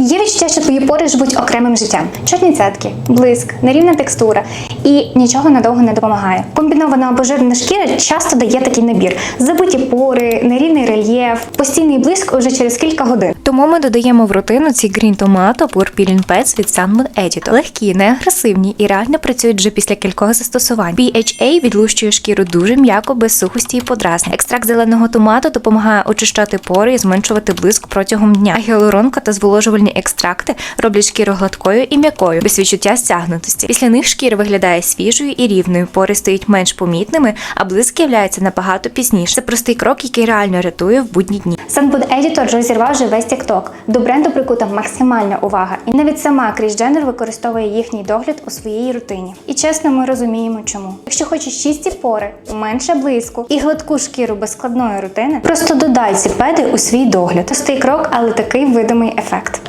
Є відчуття, що твої пори живуть окремим життям. Чорні цятки, блиск, нерівна текстура і нічого надовго не допомагає. Комбінована або жирна шкіра часто дає такий набір: забиті пори, нерівний рельєф, постійний блиск уже через кілька годин. Тому ми додаємо в рутину ці Green Tomato Pure Peeling Pads від Sunmoon Edit. Легкі, не агресивні і реально працюють вже після кількох застосувань. PHA відлущує шкіру дуже м'яко, без сухості і подразнень. Екстракт зеленого томату допомагає очищати пори і зменшувати блиск протягом дня. А гіалуронка та зволожувальні екстракти роблять шкіру гладкою і м'якою, без відчуття стягнутості. Після них шкіра виглядає свіжою і рівною, пори стають менш помітними, а блиск являється набагато пізніше. Це простий крок, який реально рятує в будні дні. Sunbud Editor розірвав вже весь TikTok. До бренду прикута максимальна увага, і навіть сама Кріс Дженнер використовує їхній догляд у своїй рутині. І чесно, ми розуміємо, чому. Якщо хочеш чисті пори, менше блиску і гладку шкіру без складної рутини, просто додай ці педи у свій догляд. Простий крок, але такий видимий ефект.